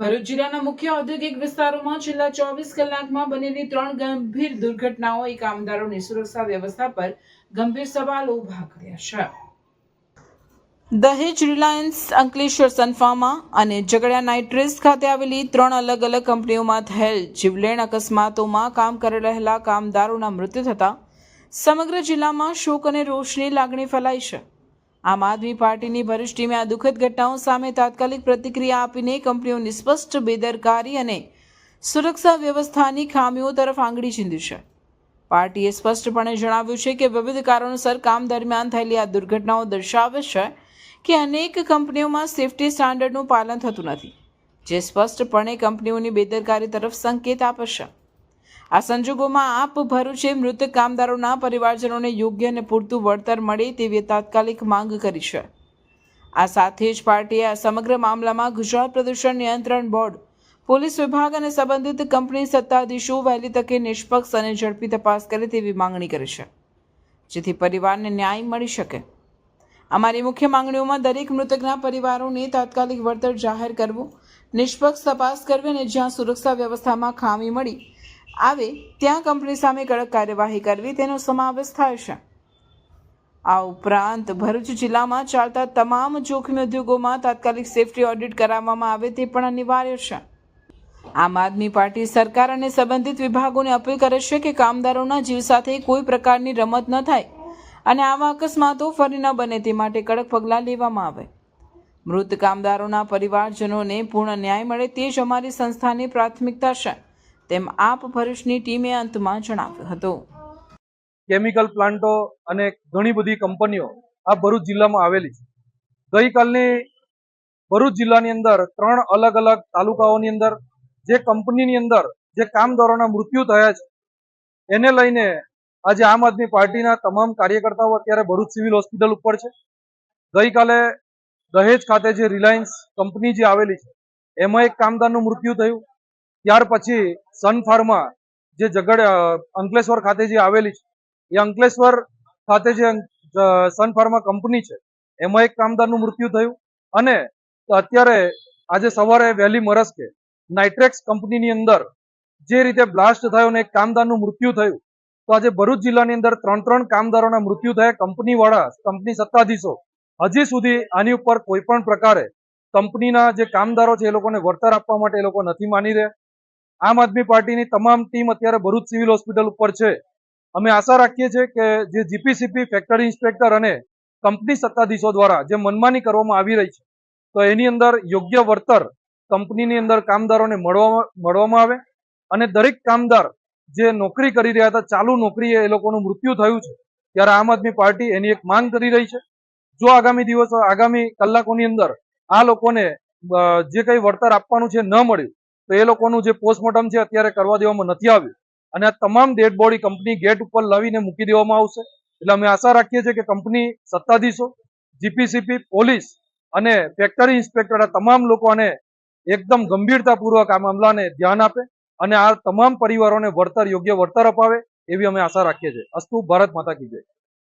ભરૂચ જિલ્લાના મુખ્ય ઔદ્યોગિક વિસ્તારોમાં છેલ્લા ચોવીસ કલાકમાં બનેલી ત્રણ ગંભીર દુર્ઘટનાઓએ કામદારોની સુરક્ષા વ્યવસ્થા પર ગંભીર સવાલો ઊભા કર્યા છે. દહેજ રિલાયન્સ, અંકલેશ્વર સનફાર્મા અને ઝઘડિયા નાઇટ્રેસ ખાતે આવેલી ત્રણ અલગ અલગ કંપનીઓમાં થયેલ જીવલેણ અકસ્માતોમાં કામ કરી રહેલા કામદારોના મૃત્યુ થતાં સમગ્ર જિલ્લામાં શોક અને રોષની લાગણી ફેલાઈ છે. આમ આદમી પાર્ટીની ભરૂચ ટીમે આ દુઃખદ ઘટનાઓ સામે તાત્કાલિક પ્રતિક્રિયા આપીને કંપનીઓની સ્પષ્ટ બેદરકારી અને સુરક્ષા વ્યવસ્થાની ખામીઓ તરફ આંગળી ચીંધી છે. પાર્ટીએ સ્પષ્ટપણે જણાવ્યું છે કે વિવિધ કારણોસર કામ દરમિયાન થયેલી આ દુર્ઘટનાઓ દર્શાવે છે કે અનેક કંપનીઓમાં સેફટી સ્ટાન્ડર્ડનું પાલન થતું નથી, જે સ્પષ્ટપણે કંપનીઓની બેદરકારી તરફ સંકેત આપે છે. આ સંજોગોમાં આપ ભરૂચે મૃતક કામદારોના પરિવારજનોને યોગ્ય અને પૂરતું વળતર મળે તેવી તાત્કાલિક માંગ કરી છે. આ સાથે જ પાર્ટીએ આ સમગ્ર મામલામાં ગુજરાત પ્રદૂષણ નિયંત્રણ બોર્ડ, પોલીસ વિભાગ અને સંબંધિત કંપની સત્તાધીશો, વહેલી તકે નિષ્પક્ષ અને ઝડપી તપાસ કરે તેવી માંગણી કરી છે, જેથી પરિવારને ન્યાય મળી શકે. અમારી મુખ્ય માંગણીઓમાં દરેક મૃતકના પરિવારોને તાત્કાલિક વળતર જાહેર કરવું, નિષ્પક્ષ તપાસ કરવી અને જ્યાં સુરક્ષા વ્યવસ્થામાં ખામી મળી આવે ત્યાં કંપની સામે કડક કાર્યવાહી કરવી તેનો સમાવેશ થાય છે. આ ઉપરાંત ભરૂચ જિલ્લામાં ચાલતા તમામ જોખમી ઉદ્યોગોમાં તાત્કાલિક સેફટી ઓડિટ કરાવવામાં આવે તે પણ અનિવાર્ય છે. આમ આદમી પાર્ટી સરકાર અને સંબંધિત વિભાગોને અપીલ કરે છે કે કામદારોના જીવ સાથે કોઈ પ્રકારની રમત ન થાય અને આવા અકસ્માતો ફરી ન બને તે માટે કડક પગલાં લેવામાં આવે. મૃત કામદારોના પરિવારજનોને પૂર્ણ ન્યાય મળે તે જ અમારી સંસ્થાની પ્રાથમિકતા છે. તેમ આપ ભરૂચની ટીમે અંતમાં જણાવ્યું હતું. કેમિકલ પ્લાન્ટો અને ઘણી બધી કંપનીઓ આ ભરૂચ જિલ્લામાં આવેલી છે. ગઈકાલની ભરૂચ જિલ્લાની અંદર ત્રણ અલગ અલગ તાલુકાઓની અંદર જે કંપનીની અંદર જે કામદારોના મૃત્યુ થયા છે, એને લઈને આજે આમ આદમી પાર્ટીના તમામ કાર્યકર્તાઓ અત્યારે ભરૂચ સિવિલ હોસ્પિટલ ઉપર છે. ગઈકાલે દહેજ ખાતે જે રિલાયન્સ કંપની જે આવેલી છે, એમાં એક કામદારનું મૃત્યુ થયું. ત્યાર પછી સન ફાર્મા જે જગડ અંકલેશ્વર ખાતે જે આવેલી છે, એ અંકલેશ્વર ખાતે જે સન ફાર્મા કંપની છે, એમાં એક કામદારનું મૃત્યુ થયું અને અત્યારે આજે સવારે વહેલી મરસ્કે નાઇટ્રેક્સ કંપનીની અંદર જે રીતે બ્લાસ્ટ થયો અને એક કામદારનું મૃત્યુ થયું, તો આજે ભરૂચ જિલ્લાની અંદર ત્રણ ત્રણ કામદારોના મૃત્યુ થયા. કંપનીવાળા, કંપની સત્તાધીશો, હજી સુધી આની ઉપર કોઈ પણ પ્રકારે કંપનીના જે કામદારો છે એ લોકોને વળતર આપવા માટે એ લોકો નથી માની રહ્યા. આમ આદમી પાર્ટીની તમામ ટીમ અત્યારે ભરૂચ સિવિલ હોસ્પિટલ ઉપર છે. અમે આશા રાખીએ છીએ કે જે જીપીસીપી ફેક્ટરી ઇન્સ્પેક્ટર અને કંપની સત્તાધીશો દ્વારા જે મનમાની કરવામાં આવી રહી છે, તો એની અંદર યોગ્ય વળતર કંપનીની અંદર કામદારોને મળવા મળવામાં આવે અને દરેક કામદાર જે નોકરી કરી રહ્યા હતા, ચાલુ નોકરીએ એ લોકોનું મૃત્યુ થયું છે, ત્યારે આમ આદમી પાર્ટી એની એક માંગ કરી રહી છે. જો આગામી દિવસો, આગામી કલાકોની અંદર આ લોકોને જે કંઈ વળતર આપવાનું છે ન મળ્યું તો એ લોકોનું જે પોસ્ટમોર્ટમ છે અત્યારે કરવા દેવામાં નથી આવ્યું. અને આ તમામ ડેડ બોડી કંપની ગેટ ઉપર લાવીને મૂકી દેવામાં આવશે. એટલે અમે આશા રાખીએ છીએ કે કંપની સત્તાધીશો જીપીસીપી પોલીસ અને ફેક્ટરી ઇન્સ્પેક્ટર આ તમામ લોકોને એકદમ ગંભીરતાપૂર્વક આ મામલાને ધ્યાન આપે અને આ તમામ પરિવારોને વળતર, યોગ્ય વળતર અપાવે એવી અમે આશા રાખીએ છીએ. અસ્તુ ભારત માતા કી જય.